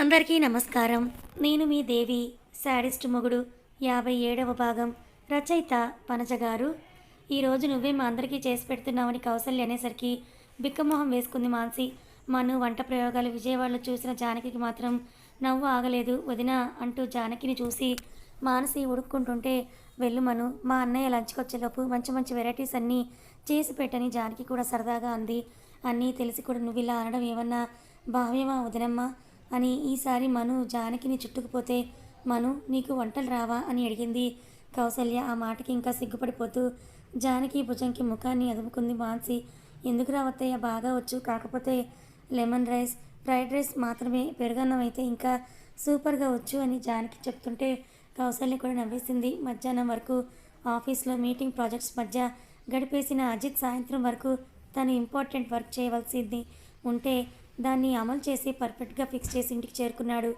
అందరికీ నమస్కారం. నేను మీ దేవి శాడిస్ట్ మొగుడు యాభై ఏడవ భాగం రచయిత పనజ గారు. ఈరోజు నువ్వే మా అందరికీ చేసి పెడుతున్నావని కౌసల్య అనేసరికి బిక్కమొహం వేసుకుంది మాన్సి. మను వంట ప్రయోగాలు విజయవాడలో చూసిన జానకికి మాత్రం నవ్వు ఆగలేదు. వదిన అంటూ జానకిని చూసి మానసి ఉడుక్కుంటుంటే వెళ్ళు మను మా అన్నయ్య లంచ్కి వచ్చేలోపు మంచి మంచి వెరైటీస్ అన్నీ చేసి పెట్టని జానకి కూడా సరదాగా అంది. అన్నీ తెలిసి కూడా నువ్వు ఇలా అనడం ఏమన్నా భావ్యమా వదినమ్మా? అని ఈసారి మను జానకిని చుట్టుకుపోతే మను నీకు వంటలు రావా అని అడిగింది. కౌసల్య ఆ మాటకి ఇంకా సిగ్గుపడిపోతూ జానకి భుజంకి ముఖాన్ని అదుపుకుంది మాన్సి. ఎందుకు రావత్తయ్య బాగా వచ్చు కాకపోతే లెమన్ రైస్ ఫ్రైడ్ రైస్ మాత్రమే పెరుగన్నం అయితే ఇంకా సూపర్గా వచ్చు అని జానకి చెప్తుంటే కౌసల్య కూడా నవ్వేసింది. మధ్యాహ్నం వరకు ఆఫీస్లో మీటింగ్ ప్రాజెక్ట్స్ మధ్య గడిపేసిన అజిత్ సాయంత్రం వరకు తను ఇంపార్టెంట్ వర్క్ చేయవలసింది ఉంటే దాన్ని అమలు చేసి పర్ఫెక్ట్గా ఫిక్స్ చేసి ఇంటికి చేరుకున్నాడు.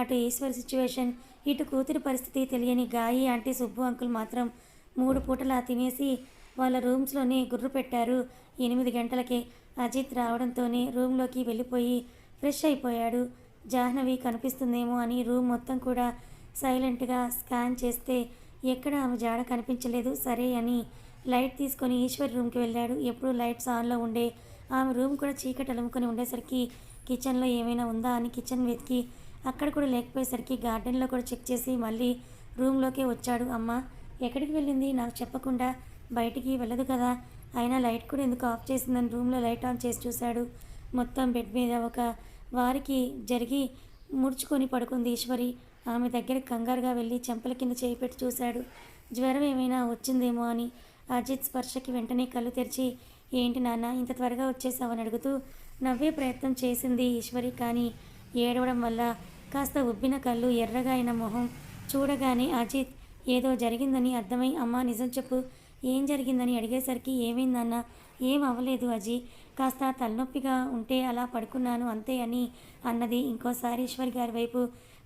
అటు ఈశ్వర్ సిచ్యువేషన్ ఇటు కూతురి పరిస్థితి తెలియని గాయి ఆంటీ సుబ్బు అంకుల్ మాత్రం మూడు పూటలా తినేసి వాళ్ళ రూమ్స్లోనే గుర్రు పెట్టారు. ఎనిమిది గంటలకే అజిత్ రావడంతోనే రూమ్లోకి వెళ్ళిపోయి ఫ్రెష్ అయిపోయాడు. జాహ్నవి కనిపిస్తుందేమో అని రూమ్ మొత్తం కూడా సైలెంట్గా స్కాన్ చేస్తే ఎక్కడ ఆమె జాడ కనిపించలేదు. సరే అని లైట్ తీసుకొని ఈశ్వర్ రూమ్కి వెళ్ళాడు. ఎప్పుడు లైట్స్ ఆన్లో ఉండే ఆమె రూమ్ కూడా చీకటి అలుముకొని ఉండేసరికి కిచెన్లో ఏమైనా ఉందా అని కిచెన్ వెతికి అక్కడ కూడా లేకపోయేసరికి గార్డెన్లో కూడా చెక్ చేసి మళ్ళీ రూమ్లోకే వచ్చాడు. అమ్మ ఎక్కడికి వెళ్ళింది? నాకు చెప్పకుండా బయటికి వెళ్ళదు కదా. అయినా లైట్ కూడా ఎందుకు ఆఫ్ చేసిందని రూమ్లో లైట్ ఆన్ చేసి చూశాడు. మొత్తం బెడ్ మీద ఒక వారికి జరిగి ముడుచుకొని పడుకుంది ఈశ్వరి. ఆమె దగ్గర కంగారుగా వెళ్ళి చెంపల కింద చేయి పెట్టి చూశాడు. జ్వరం ఏమైనా వచ్చిందేమో అని అజిత్ స్పర్శకి వెంటనే కళ్ళు తెరిచి ఏంటి నాన్న ఇంత త్వరగా వచ్చేసావని అడుగుతూ నవ్వే ప్రయత్నం చేసింది ఈశ్వరి కానీ ఏడవడం వల్ల కాస్త ఉబ్బిన కళ్ళు ఎర్రగా అయిన మొహం చూడగానే అజిత్ ఏదో జరిగిందని అర్థమై అమ్మా నిజం చెప్పు. ఏం జరిగిందని అడిగేసరికి ఏమైందన్న ఏం అవ్వలేదు అజీ. కాస్త తలనొప్పిగా ఉంటే అలా పడుకున్నాను అంతే అని అన్నది ఇంకోసారి ఈశ్వరి గారి వైపు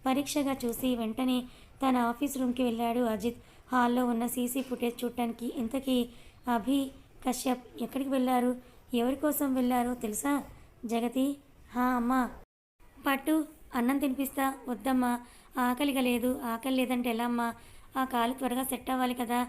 పరీక్షగా చూసి వెంటనే తన ఆఫీస్ రూమ్కి వెళ్ళాడు అజిత్. హాల్లో ఉన్న సీసీ ఫుటేజ్ చూడటానికి ఇంతకీ అభి కశ్యప్ ఎక్కడికి వెళ్ళారు? ఎవరి కోసం వెళ్ళారో తెలుసా? జగతి హా అమ్మా పట్టు అన్నం తినిపిస్తా వద్దమ్మా ఆకలిగా లేదు ఆకలి లేదంటే ఎలా అమ్మా? ఆ కాలు త్వరగా సెట్ అవ్వాలి కదా.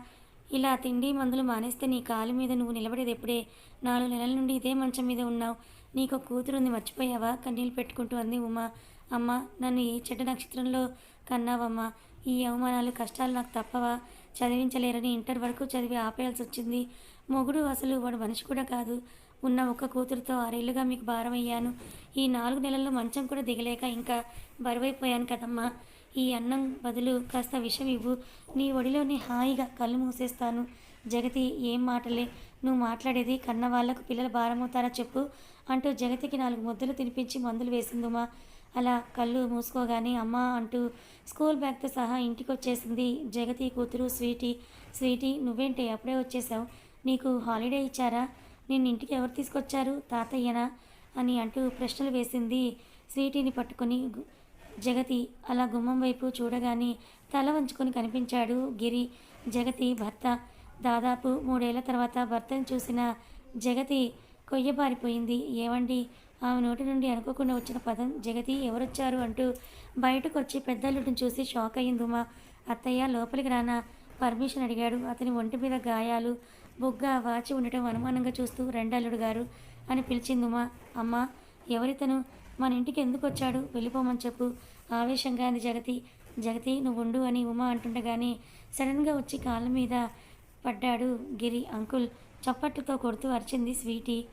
ఇలా తిండి మందులు మానేస్తే నీ కాలు మీద నువ్వు నిలబడేది ఎప్పుడే? నాలుగు నెలల నుండి ఇదే మంచం మీద ఉన్నావు. నీకు ఒక కూతురు ఉంది మర్చిపోయావా? కన్నీళ్ళు పెట్టుకుంటూ అంది ఉమా. అమ్మ నన్ను ఏ చెడ్డ నక్షత్రంలో కన్నావమ్మా. ఈ అవమానాలు కష్టాలు నాకు తప్పవా? చదివించలేరని ఇంటర్ వరకు చదివి ఆపేయాల్సి వచ్చింది మొగుడు అసలు వాడు మనిషి కూడా కాదు. ఉన్న ఒక్క కూతురుతో ఆరేళ్ళుగా మీకు భారం అయ్యాను. ఈ నాలుగు నెలల్లో మంచం కూడా దిగలేక ఇంకా బరువైపోయాను కదమ్మా. ఈ అన్నం బదులు కాస్త విషం ఇవ్వు. నీ ఒడిలోని హాయిగా కళ్ళు మూసేస్తాను. జగతి ఏం మాటలే? నువ్వు మాట్లాడేది కన్న వాళ్ళకు పిల్లలు భారమవుతారా చెప్పు అంటూ జగతికి నాలుగు ముద్దలు తినిపించి మందులు వేసిందుమా. అలా కళ్ళు మూసుకోగానే అమ్మ అంటూ స్కూల్ బ్యాగ్తో సహా ఇంటికి వచ్చేసింది జగతి కూతురు స్వీటీ. స్వీటీ నువ్వేంటి అప్పుడే వచ్చేసావు? నీకు హాలిడే ఇచ్చారా? నిన్న ఇంటికి ఎవరు తీసుకొచ్చారు? తాతయ్యనా? అని అంటూ ప్రశ్నలు వేసింది స్వీటీని పట్టుకొని జగతి. అలా గుమ్మం వైపు చూడగానే తల వంచుకొని కనిపించాడు గిరి. జగతి భర్త. దాదాపు మూడేళ్ళ తర్వాత భర్తను చూసిన జగతి కొయ్యబారిపోయింది. ఏవండి? ఆమె నోటి నుండి అనుకోకుండా వచ్చిన పదం జగతి ఎవరొచ్చారు అంటూ బయటకు వచ్చి పెద్దల్లుడిని చూసి షాక్ అయ్యిందుమా అత్తయ్య లోపలికి రానా? పర్మిషన్ అడిగాడు. అతని ఒంటి మీద గాయాలు బొగ్గ వాచి ఉండటం అనుమానంగా చూస్తూ రెండల్లుడు గారు అని పిలిచింది ఉమా అమ్మ ఎవరితను? మన ఇంటికి ఎందుకు వచ్చాడు? వెళ్ళిపోమని చెప్పు. ఆవేశంగా అంది జగతి. జగతి నువ్వు ఉండు అని ఉమా అంటుండగానే సడన్గా వచ్చి కాళ్ళ మీద పడ్డాడు గిరి అంకుల్. చప్పట్లతో కొడుతూ అరిచింది స్వీటీ.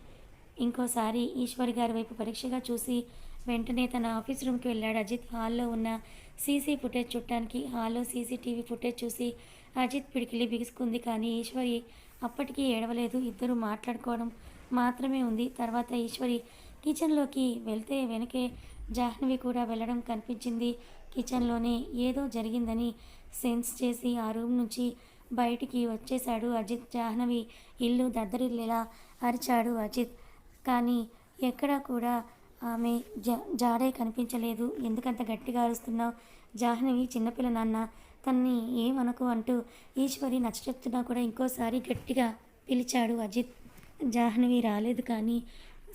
ఇంకోసారి ఈశ్వరి గారి వైపు పరీక్షగా చూసి వెంటనే తన ఆఫీస్ రూమ్కి వెళ్ళాడు అజిత్. హాల్లో ఉన్న సీసీ ఫుటేజ్ చూడటానికి హాల్లో సీసీటీవీ ఫుటేజ్ చూసి అజిత్ పిడికిలి బిగుసుకుంది. కానీ ఈశ్వరి అప్పటికీ ఏడవలేదు. ఇద్దరు మాట్లాడుకోవడం మాత్రమే ఉంది. తర్వాత ఈశ్వరి కిచెన్లోకి వెళ్తే వెనకే జాహ్నవి కూడా వెళ్ళడం కనిపించింది. కిచెన్లోనే ఏదో జరిగిందని సెన్స్ చేసి ఆ రూమ్ నుంచి బయటికి వచ్చేశాడు అజిత్. జాహ్నవి ఇల్లు దద్దరిల్లేలా అరిచాడు అజిత్. కానీ ఎక్కడా కూడా ఆమె జా జాడే కనిపించలేదు. ఎందుకంత గట్టిగా అరుస్తున్నావు? జాహ్నవి చిన్నపిల్ల నాన్న తన్ని ఏమనకు అంటూ ఈశ్వరి నచ్చ చెప్తున్నా కూడా ఇంకోసారి గట్టిగా పిలిచాడు అజిత్. జాహ్నవి రాలేదు కానీ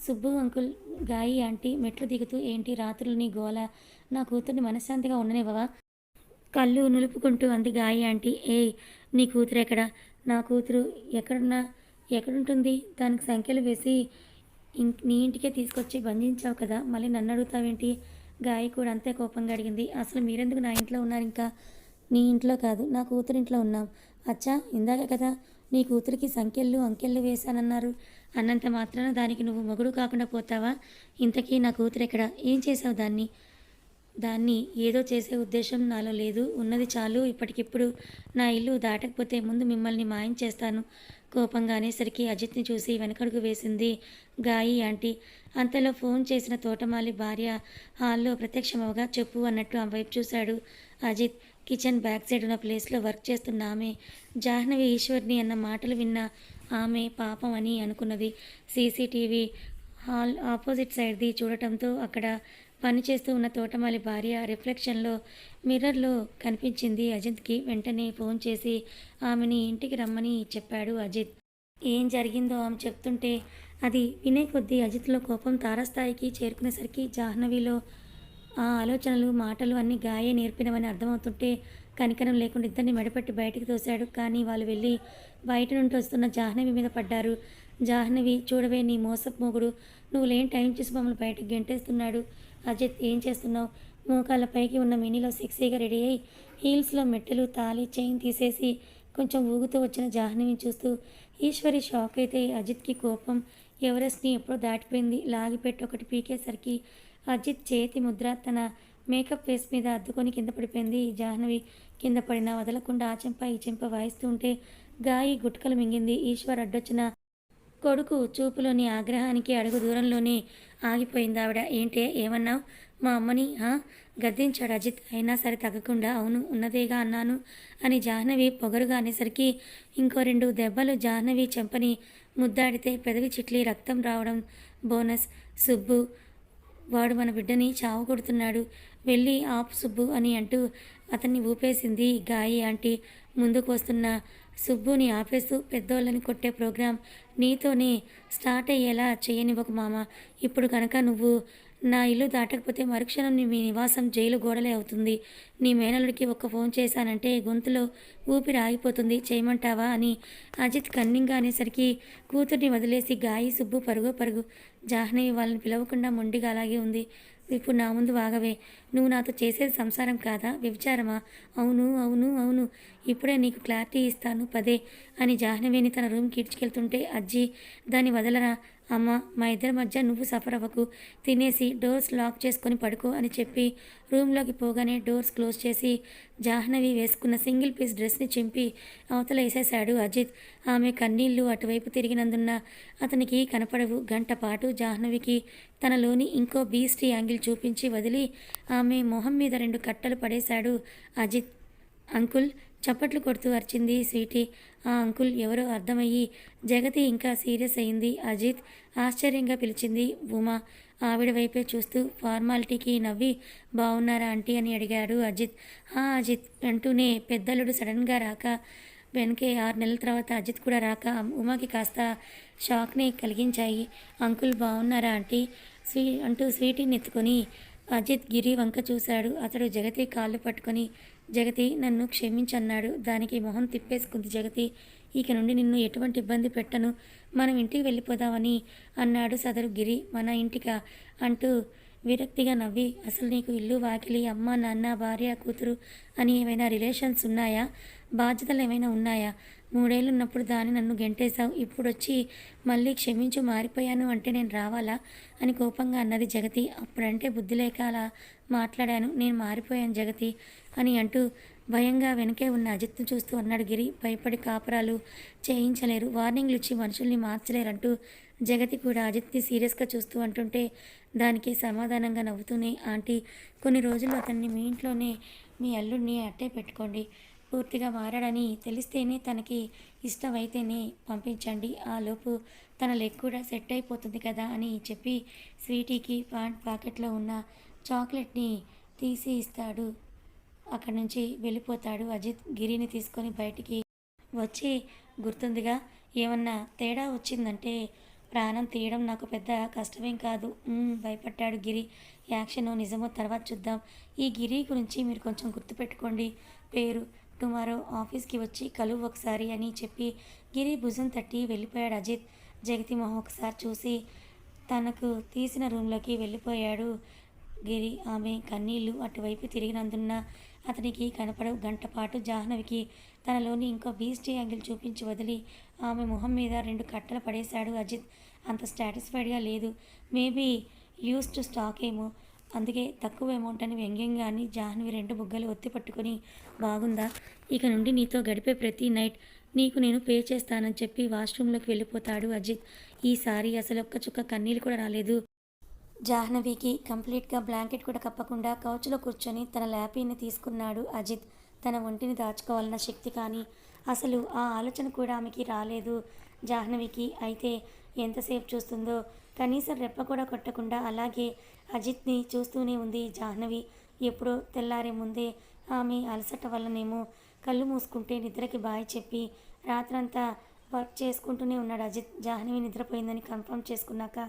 సుబ్బు అంకుల్ గాయి ఆంటీ మెట్లు దిగుతూ ఏంటి రాత్రులు నీ గోల? నా కూతుర్ని మనశ్శాంతిగా ఉండనివ్వవా? కళ్ళు నులుపుకుంటూ అంది గాయి ఆంటీ. ఏయ్ నీ కూతురు ఎక్కడ? నా కూతురు ఎక్కడున్నా? ఎక్కడుంటుంది? దానికి సంఖ్యలు వేసి నీ ఇంటికే తీసుకొచ్చి బంధించావు కదా? మళ్ళీ నన్ను అడుగుతావేంటి? గాయి కూడా అంతే కోపంగా అడిగింది. అసలు మీరెందుకు నా ఇంట్లో ఉన్నారు ఇంకా? నీ ఇంట్లో కాదు నా కూతురింట్లో ఉన్నాం అచ్చా ఇందాక కదా నీ కూతురికి సంఖ్యలు అంకెళ్ళు వేశానన్నారు. అన్నంత మాత్రాన దానికి నువ్వు మొగుడు కాకుండా పోతావా? ఇంతకీ నా కూతురు ఎక్కడ ఏం చేసావు దాన్ని? దాన్ని ఏదో చేసే ఉద్దేశం నాలో లేదు. ఉన్నది చాలు. ఇప్పటికిప్పుడు నా ఇల్లు దాటకపోతే ముందు మిమ్మల్ని మాయం చేస్తాను. కోపంగా అనేసరికి అజిత్ని చూసి వెనకడుగు వేసింది. గాయి ఆంటీ అంతలో ఫోన్ చేసిన తోటమాలి భార్య హాల్లో ప్రత్యక్షమవగా చెప్పు అన్నట్టు ఆ వైపు చూశాడు అజిత్. కిచెన్ బ్యాక్ సైడ్ ఉన్న ప్లేస్లో వర్క్ చేస్తున్న ఆమె జాహ్నవి ఈశ్వర్ని అన్న మాటలు విన్న ఆమె పాపం అని అనుకున్నది. సీసీటీవీ హాల్ ఆపోజిట్ సైడ్ది చూడటంతో అక్కడ పనిచేస్తూ ఉన్న తోటమాలి భార్య రిఫ్లెక్షన్లో మిర్రర్లో కనిపించింది అజిత్కి వెంటనే ఫోన్ చేసి ఆమెని ఇంటికి రమ్మని చెప్పాడు అజిత్. ఏం జరిగిందో ఆమె చెప్తుంటే అది వినే కొద్దీ అజిత్లో కోపం తారస్థాయికి చేరుకునేసరికి జాహ్నవిలో ఆ ఆలోచనలు మాటలు అన్నీ గాయే నేర్పినవని అర్థమవుతుంటే కనికరం లేకుండా ఇద్దరిని మెడపెట్టి బయటికి తోశాడు. కానీ వాళ్ళు వెళ్ళి బయట నుండి వస్తున్న జాహ్నవి మీద పడ్డారు. జాహ్నవి చూడవే నీ మోసపు మొగుడు నువ్వు లేని టైం చూసి మమ్మల్ని బయటకు గెంటేస్తున్నాడు. అజిత్ ఏం చేస్తున్నావు? మోకాళ్ళ పైకి ఉన్న మినీలో సెక్సీగా రెడీ అయ్యి హీల్స్లో మెట్టెలు తాలి చైన్ తీసేసి కొంచెం ఊగుతూ వచ్చిన జాహ్నవిని చూస్తూ ఈశ్వరి షాక్ అయితే అజిత్కి కోపం ఎవరెస్ట్ని ఎప్పుడో దాటిపోయింది. లాగిపెట్టి ఒకటి పీకేసరికి అజిత్ చేతి ముద్ర తన మేకప్ ఫేస్ మీద అద్దుకొని కింద పడిపోయింది. జాహ్నవి కింద పడినా వదలకుండా ఆ చెంప ఈ చెంప వాయిస్తూ ఉంటే గాయి గుట్కలు మింగింది. ఈశ్వర్ అడ్డొచ్చిన కొడుకు చూపులోని ఆగ్రహానికి అడుగు దూరంలోనే ఆగిపోయింది ఆవిడ. ఏంటే ఏమన్నావు? మా అమ్మని ఆ? గద్దించాడు అజిత్. అయినా సరే తగ్గకుండా అవును ఉన్నదేగా అన్నాను అని జాహ్నవి పొగరుగా అనేసరికి ఇంకో రెండు దెబ్బలు జాహ్నవి చెంపని ముద్దాడితే పెదవి చిట్లి రక్తం రావడం బోనస్ సుబ్బు వాడు మన బిడ్డని చావు కొడుతున్నాడు. వెళ్ళి ఆపు సుబ్బు అని అంటూ అతన్ని ఊపేసింది గాయి ఆంటీ. ముందుకు వస్తున్న సుబ్బుని ఆపేస్తూ పెద్దోళ్ళని కొట్టే ప్రోగ్రాం నీతోనే స్టార్ట్ అయ్యేలా చేయనివ్వకు మామ. ఇప్పుడు కనుక నువ్వు నా ఇల్లు దాటకపోతే మరుక్షణం మీ నివాసం జైలు గోడలే అవుతుంది. నీ మేనలుడికి ఒక్క ఫోన్ చేశానంటే గొంతులో ఊపిరి ఆగిపోతుంది. చేయమంటావా అని అజిత్ కన్నింగా అనేసరికి కూతుర్ని వదిలేసి గాయి సుబ్బు పరుగు పరుగు. జాహ్నవి వాళ్ళని పిలవకుండా మొండిగా అలాగే ఉంది. ఇప్పుడు నా ముందు వాగవే. నువ్వు నాతో చేసేది సంసారం కాదా? వ్యభిచారమా? అవును అవును అవును. ఇప్పుడే నీకు క్లారిటీ ఇస్తాను పదే అని జాహ్నవిని తన రూమ్కి ఇడ్చుకెళ్తుంటే అజ్జి దాన్ని వదలరా? అమ్మ మా ఇద్దరి మధ్య నువ్వు సఫర్ అవ్వకు. తినేసి డోర్స్ లాక్ చేసుకొని పడుకో అని చెప్పి రూమ్లోకి పోగానే డోర్స్ క్లోజ్ చేసి జాహ్నవి వేసుకున్న సింగిల్ పీస్ డ్రెస్ని చింపి అవతల వేసేశాడు అజిత్. ఆమె కన్నీళ్ళు అటువైపు తిరిగినందున అతనికి కనపడవు. గంట పాటు జాహ్నవికి తనలోని ఇంకో బీస్టీ యాంగిల్ చూపించి వదిలి ఆమె మొహం మీద రెండు కట్టలు పడేశాడు. అజిత్ అంకుల్ చప్పట్లు కొడుతూ అరిచింది. స్వీటీ ఆ అంకుల్ ఎవరో అర్థమయ్యి జగతి ఇంకా సీరియస్ అయింది. అజిత్ ఆశ్చర్యంగా పిలిచింది. ఉమా ఆవిడ వైపే చూస్తూ ఫార్మాలిటీకి నవ్వి బాగున్నారా ఆంటీ అని అడిగాడు అజిత్. ఆ అజిత్ అంటూనే పెద్దలుడు సడన్గా రాక వెనకే ఆరు నెలల తర్వాత అజిత్ కూడా రాక ఉమాకి కాస్త షాక్ని కలిగించాయి. అంకుల్ బాగున్నారా ఆంటీ? స్వీ అంటూ స్వీటీని ఎత్తుకొని అజిత్ గిరి వంక చూశాడు. అతడు జగతి కాళ్ళు పట్టుకొని జగతి నన్ను క్షమించన్నాడు. దానికి మొహం తిప్పేసుకుంది జగతి. ఇక నుండి నిన్ను ఎటువంటి ఇబ్బంది పెట్టను. మనం ఇంటికి వెళ్ళిపోదామని అన్నాడు సదరు గిరి. మన ఇంటికా అంటూ విరక్తిగా నవ్వి అసలు నీకు ఇల్లు వాకిలి అమ్మ నాన్న భార్య కూతురు అని ఏమైనా రిలేషన్స్ ఉన్నాయా? బాధ్యతలు ఏమైనా ఉన్నాయా? మూడేళ్ళు ఉన్నప్పుడు దాన్ని నన్ను గెంటేశావు. ఇప్పుడు వచ్చి మళ్ళీ క్షమించు మారిపోయాను అంటే నేను రావాలా? అని కోపంగా అన్నది జగతి. అప్పుడంటే బుద్ధి లేక అలా మాట్లాడాను. నేను మారిపోయాను జగతి అని అంటూ భయంగా వెనకే ఉన్న అజిత్ను చూస్తూ అన్నాడు గిరి. భయపడి కాపురాలు చేయించలేరు. వార్నింగ్లు ఇచ్చి మనుషుల్ని మార్చలేరంటూ జగతి కూడా అజిత్ని సీరియస్గా చూస్తూ అంటుంటే దానికి సమాధానంగా నవ్వుతూనే ఆంటీ కొన్ని రోజులు అతన్ని మీ ఇంట్లోనే మీ అల్లుడిని అట్టే పెట్టుకోండి. పూర్తిగా మారాడని తెలిస్తేనే తనకి ఇష్టమైతేనే పంపించండి. ఆ లోపు తన లెగ్ కూడా సెట్ అయిపోతుంది కదా అని చెప్పి స్వీటీకి ప్యాంట్ పాకెట్లో ఉన్న చాక్లెట్ని తీసి ఇస్తాడు. అక్కడి నుంచి వెళ్ళిపోతాడు అజిత్. గిరిని తీసుకొని బయటికి వచ్చి గుర్తుందిగా. ఏమన్నా తేడా వచ్చిందంటే ప్రాణం తీయడం నాకు పెద్ద కష్టమేం కాదు. భయపడ్డాడు గిరి. యాక్షన్ నిజమో తర్వాత చూద్దాం. ఈ గిరి గురించి మీరు కొంచెం గుర్తుపెట్టుకోండి. పేరు టుమారో ఆఫీస్కి వచ్చి కలువు ఒకసారి అని చెప్పి గిరి భుజం తట్టి వెళ్ళిపోయాడు అజిత్. జగతి మొహం ఒకసారి చూసి తనకు తీసిన రూమ్లోకి వెళ్ళిపోయాడు గిరి. ఆమె కన్నీళ్ళు అటువైపు తిరిగినందున అతనికి కనపడవు. గంట పాటు జాహ్నవికి తనలోని ఇంకో బీస్టీ యాంగిల్ చూపించి వదిలి ఆమె ముఖం మీద రెండు కట్టలు పడేశాడు అజిత్. అంత సాటిస్ఫైడ్గా లేదు. మేబీ యూస్ టు స్టాక్ ఏమో. అందుకే తక్కువ అమౌంట్ అని వ్యంగ్యంగా అని జాహ్నవి రెండు బుగ్గలు ఒత్తి పట్టుకొని బాగుందా? ఇక నుండి నీతో గడిపే ప్రతి నైట్ నీకు నేను పే చేస్తానని చెప్పి వాష్రూమ్లోకి వెళ్ళిపోతాడు అజిత్. ఈసారి అసలు ఒక్క చుక్క కన్నీళ్ళు కూడా రాలేదు. జాహ్నవికి కంప్లీట్గా బ్లాంకెట్ కూడా కప్పకుండా కౌచ్లో కూర్చొని తన ల్యాపీని తీసుకున్నాడు అజిత్. తన ఒంటిని దాచుకోవాలన్న శక్తి కానీ అసలు ఆ ఆలోచన కూడా ఆమెకి రాలేదు జాహ్నవికి. అయితే ఎంతసేపు చూస్తుందో. కనీసం రెప్ప కూడా కొట్టకుండా అలాగే అజిత్ని చూస్తూనే ఉంది జాహ్నవి. ఎప్పుడో తెల్లారే ముందే ఆమె అలసట వల్లనేమో కళ్ళు మూసుకుంటే నిద్రకి బాయ్ చెప్పి రాత్రంతా వర్క్ చేసుకుంటూనే ఉన్నాడు అజిత్. జాహ్నవి నిద్రపోయిందని కన్ఫర్మ్ చేసుకున్నాక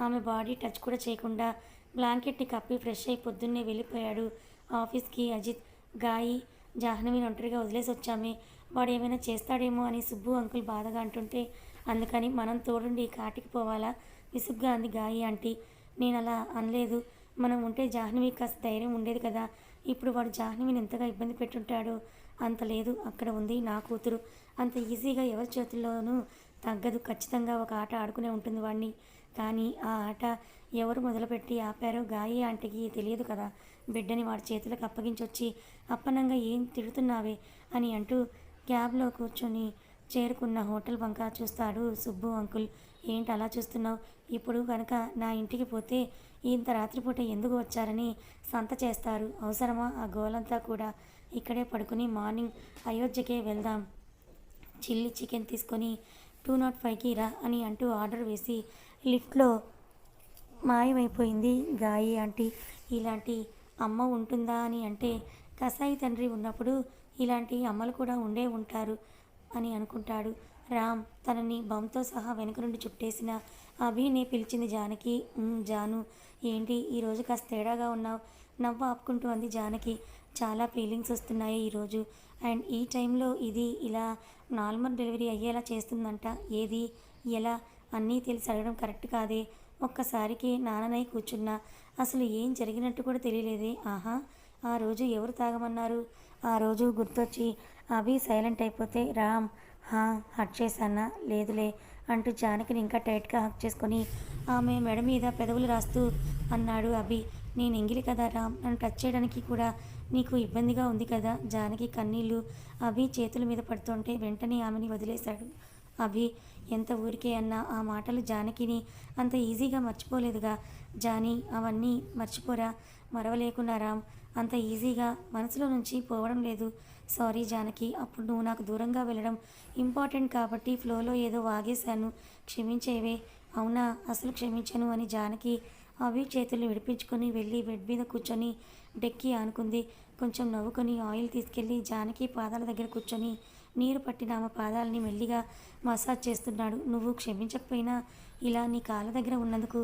ఆమె బాడీ టచ్ కూడా చేయకుండా బ్లాంకెట్ని కప్పి ఫ్రెష్ అయి పొద్దున్నే వెళ్ళిపోయాడు ఆఫీస్కి అజిత్. గాయి జాహ్నవిని ఒంటరిగా వదిలేసి వచ్చామే వాడు ఏమైనా చేస్తాడేమో అని సుబ్బు అంకుల్ బాధగా అంటుంటే అందుకని మనం తోడుండి కాటికి పోవాలా? విసుగ్గా అంది గాయి ఆంటీ. నేను అలా అనలేదు. మనం ఉంటే జాహ్నవి కాస్త ధైర్యం ఉండేది కదా. ఇప్పుడు వాడు జాహ్నవిని ఎంతగా ఇబ్బంది పెట్టుంటాడో అంత లేదు. అక్కడ ఉంది నా కూతురు. అంత ఈజీగా ఎవరి చేతుల్లోనూ తగ్గదు. ఖచ్చితంగా ఒక ఆట ఆడుకునే ఉంటుంది వాడిని కానీ ఆ ఆట ఎవరు మొదలుపెట్టి ఆపారో గాయి ఆంటీకి తెలియదు కదా. బిడ్డని వాడి చేతులకు అప్పగించొచ్చి అప్పనంగా ఏం తిడుతున్నావే? అని అంటూ క్యాబ్లో కూర్చొని చేరుకున్న హోటల్ వంక చూస్తాడు సుబ్బు అంకుల్. ఏంటి అలా చూస్తున్నావు? ఇప్పుడు కనుక నా ఇంటికి పోతే ఇంత రాత్రిపూట ఎందుకు వచ్చారని సంత చేస్తారు. అవసరమా? ఆ గోలంతా కూడా. ఇక్కడే పడుకుని మార్నింగ్ అయోధ్యకే వెళ్దాం. చిల్లీ చికెన్ తీసుకొని టూ నాట్ ఫైవ్కి రా అని అంటూ ఆర్డర్ వేసి లిఫ్ట్లో మాయమైపోయింది గాయి ఆంటీ. ఇలాంటి అమ్మ ఉంటుందా అని అంటే కసాయి తండ్రి ఉన్నప్పుడు ఇలాంటి అమ్మలు కూడా ఉండే ఉంటారు. అని అనుకుంటాడు. రామ్ తనని బంతో సహా వెనుక నుండి చుట్టేసిన అభినే పిలిచింది జానకి. జాను ఏంటి ఈరోజు కాస్త తేడాగా ఉన్నావు? నవ్వు ఆపుకుంటూ అంది జానకి. చాలా ఫీలింగ్స్ వస్తున్నాయి ఈరోజు అండ్ ఈ టైంలో ఇది ఇలా నార్మల్ డెలివరీ అయ్యేలా చేస్తుందంట. ఏది? ఎలా? అన్నీ తెలిసి అడగడం కరెక్ట్ కాదే. ఒక్కసారికి నాన్ననై కూర్చున్నా. అసలు ఏం జరిగినట్టు కూడా తెలియలేదే. ఆహా! ఆ రోజు ఎవరు తాగమన్నారు? ఆ రోజు గుర్తొచ్చి అవి సైలెంట్ అయిపోతే రామ్. హా హట్ చేశానా? లేదులే అంటూ జానకిని ఇంకా టైట్గా హక్ చేసుకొని ఆమె మెడ మీద పెదవులు రాస్తూ అన్నాడు అభి. నేను ఎంగిలి కదా రామ్ నన్ను టచ్ చేయడానికి కూడా నీకు ఇబ్బందిగా ఉంది కదా? జానకి కన్నీళ్ళు అభి చేతుల మీద పడుతుంటే వెంటనే ఆమెని వదిలేశాడు. అభి ఎంత ఊరికే అన్నా ఆ మాటలు జానకిని అంత ఈజీగా మర్చిపోలేదుగా. జాని అవన్నీ మర్చిపోరా. మరవలేకున్నా రామ్ అంత ఈజీగా మనసులో నుంచి పోవడం లేదు. సారీ జానకి అప్పుడు నువ్వు నాకు దూరంగా వెళ్ళడం ఇంపార్టెంట్ కాబట్టి ఫ్లోలో ఏదో వాగేశాను. క్షమించేవే. అవునా? అసలు క్షమించను అని జానకి అవి చేతులు విడిపించుకొని వెళ్ళి బెడ్ మీద కూర్చొని డెక్కి ఆనుకుంది. కొంచెం నవ్వుకొని ఆయిల్ తీసుకెళ్ళి జానకి పాదాల దగ్గర కూర్చొని నీరు పట్టిన ఆమె పాదాలని మెల్లిగా మసాజ్ చేస్తున్నాడు. నువ్వు క్షమించకపోయినా ఇలా నీ కాళ్ళ దగ్గర ఉన్నందుకు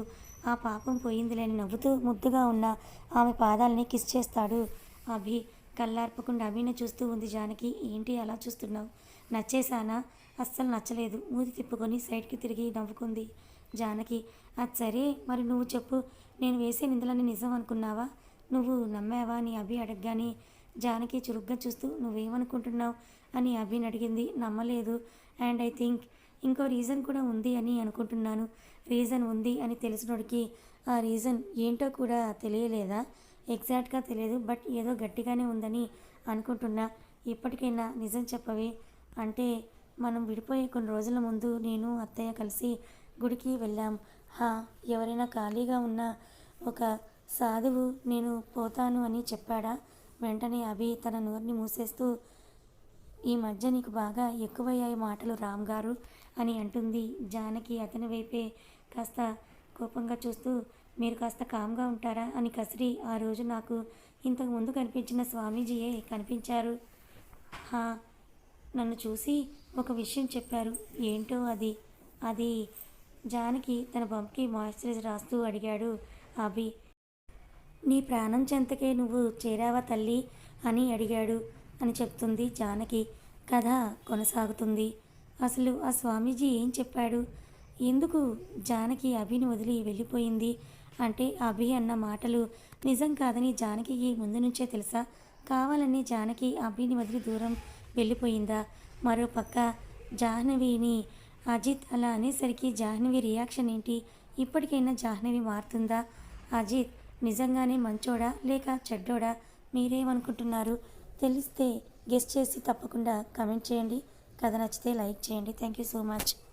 ఆ పాపం పోయిందిలేని నవ్వుతూ ముద్దుగా ఉన్న ఆమె పాదాలని కిస్ చేస్తాడు. అభి కళ్ళార్పకుండా అభిని చూస్తూ ఉంది జానకి. ఏంటి అలా చూస్తున్నావు? నచ్చేసానా అస్సలు నచ్చలేదు. మూతి తిప్పుకొని సైడ్కి తిరిగి నవ్వుకుంది జానకి. అది సరే మరి నువ్వు చెప్పు. నేను వేసే నిందలని నిజం అనుకున్నావా? నువ్వు నమ్మావా? అని అభి అడగగానే జానకి చురుగ్గా చూస్తూ నువ్వేమనుకుంటున్నావు? అని అభిని అడిగింది. నమ్మలేదు. అండ్ ఐ థింక్ ఇంకో రీజన్ కూడా ఉంది అని అనుకుంటున్నాను. రీజన్ ఉంది అని తెలిసినోడికి ఆ రీజన్ ఏంటో కూడా తెలియలేదా? ఎగ్జాక్ట్గా తెలియదు బట్ ఏదో గట్టిగానే ఉందని అనుకుంటున్నా. ఇప్పటికైనా నిజం చెప్పవే. అంటే మనం విడిపోయే కొన్ని రోజుల ముందు నేను అత్తయ్య కలిసి గుడికి వెళ్ళాం. హా ఎవరైనా ఖాళీగా ఉన్న ఒక సాధువు నేను పోతాను అని చెప్పాడా? వెంటనే అభి తన నోరుని మూసేస్తూ ఈ మధ్య నీకు బాగా ఎక్కువయ్యాయి మాటలు రామ్ గారు అని అంటుంది జానకి అతని వైపే కాస్త కోపంగా చూస్తూ మీరు కాస్త కామ్గా ఉంటారా? అని కసిరి ఆ రోజు నాకు ఇంతకు ముందు కనిపించిన స్వామీజీయే కనిపించారు. నన్ను చూసి ఒక విషయం చెప్పారు. ఏంటో అది? అది జానకి తన బంప్కి మాయిశ్చరైజర్ రాస్తూ అడిగాడు. అభి నీ ప్రాణం చెంతకే నువ్వు చేరావా తల్లి? అని అడిగాడు. అని చెప్తుంది జానకి. కథ కొనసాగుతుంది. అసలు ఆ స్వామీజీ ఏం చెప్పాడు? ఎందుకు జానకి అభిని వదిలి వెళ్ళిపోయింది? అంటే అభి అన్న మాటలు నిజం కాదని జానకి ముందు నుంచే తెలుసా? కావాలని జానకి అభిని వదిలి దూరం వెళ్ళిపోయిందా? మరో పక్క జాహ్నవిని అజిత్ అలా అనేసరికి జాహ్నవి రియాక్షన్ ఏంటి? ఇప్పటికైనా జాహ్నవి మారుతుందా? అజిత్ నిజంగానే మంచోడా లేక చెడ్డోడా? మీరేమనుకుంటున్నారు? తెలిస్తే గెస్ట్ చేసి తప్పకుండా కమెంట్ చేయండి. కథ నచ్చితే లైక్ చేయండి. Thank you so much.